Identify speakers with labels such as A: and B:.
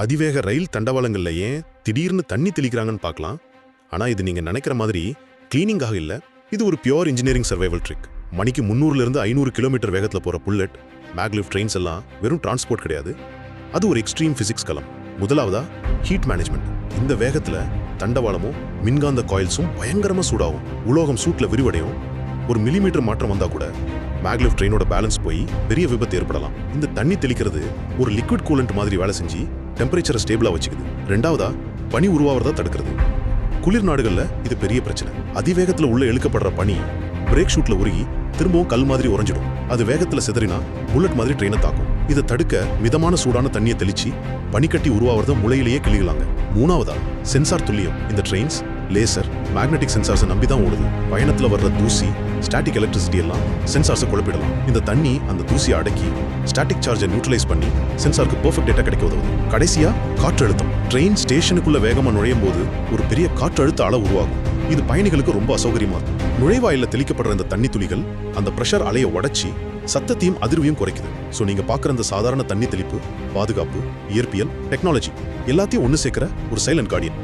A: அதிவேக ரயில் தண்டவாளங்கள்ல ஏன் திடீர்னு தண்ணி தெளிக்கிறாங்கன்னு பார்க்கலாம். ஆனா இது நீங்க நினைக்கிற மாதிரி கிளீனிங்காக இல்லை. இது ஒரு பியோர் இன்ஜினியரிங் சர்வைவல் ட்ரிக் மணிக்கு முந்நூறுல இருந்து ஐநூறு கிலோமீட்டர் வேகத்தில் போற புல்லட் மேக்லிஃப்ட் ட்ரெயின்ஸ் எல்லாம் வெறும் டிரான்ஸ்போர்ட் கிடையாது. அது ஒரு எக்ஸ்ட்ரீம் பிசிக்ஸ் களம். முதலாவதா ஹீட் மேனேஜ்மெண்ட் இந்த வேகத்தில் தண்டவாளமும் மின்காந்த காயில்ஸும் பயங்கரமாக சூடாகும். உலோகம் சூட்டில் விரிவடையும். ஒரு மில்லிமீட்டர் மாற்றம் வந்தால் கூட மேக்லிஃப்ட் ட்ரெயினோட பேலன்ஸ் போய் பெரிய விபத்து ஏற்படலாம். இந்த தண்ணி தெளிக்கிறது ஒரு லிக்விட் கூலண்ட் மாதிரி வேலை செஞ்சு டெம்பரேச்சரை ஸ்டேபிளாக வச்சுக்குது. ரெண்டாவதா பனி உருவாகிறதா தடுக்கிறது. குளிர் நாடுகளில் இது பெரிய பிரச்சனை. அதிவேகத்தில் உள்ள இழுக்கப்படுற பனி பிரேக் ஷூட்டில் உருகி திரும்பவும் கல் மாதிரி உறைஞ்சிடும். அது வேகத்தில் சிதறினா புல்லட் மாதிரி ட்ரெயினை தாக்கும். இதை தடுக்க மிதமான சூடான தண்ணியை தெளிச்சு பனிக்கட்டி உருவாகிறத முளையிலேயே கிளிகளாங்க மூணாவதா சென்சார் துல்லியம். இந்த ட்ரெயின்ஸ் லேசர் மேக்னெட்டிக் சென்சார்ஸை நம்பி தான் ஓடுது. பயணத்தில் வர்ற தூசி ஸ்டாட்டிக் எலக்ட்ரிசிட்டி எல்லாம் சென்சார்ஸை குழப்பிடலாம். இந்த தண்ணி அந்த தூசியை அடக்கி ஸ்டாட்டிக் சார்ஜை நியூட்ரலைஸ் பண்ணி சென்சாருக்கு பெர்ஃபெக்ட் டேட்டா கிடைக்க உதவுது. கடைசியாக காற்றழுத்தம் ட்ரெயின் ஸ்டேஷனுக்குள்ள வேகமாக நுழையும் போது ஒரு பெரிய காற்றழுத்த அளவு உருவாகும். இது பயணிகளுக்கு ரொம்ப அசௌகரியமா இருக்கும். நுழைவாயில தெளிக்கப்படுற இந்த தண்ணி துளிகள் அந்த பிரஷர் அலையை உடைச்சி சத்தத்தையும் அதிர்வையும் குறைக்குது. ஸோ நீங்க பார்க்குற இந்த சாதாரண தண்ணி தெளிப்பு பாதுகாப்பு இயற்பியல் டெக்னாலஜி எல்லாத்தையும் ஒன்று சேர்க்கிற ஒரு சைலண்ட் கார்டியன்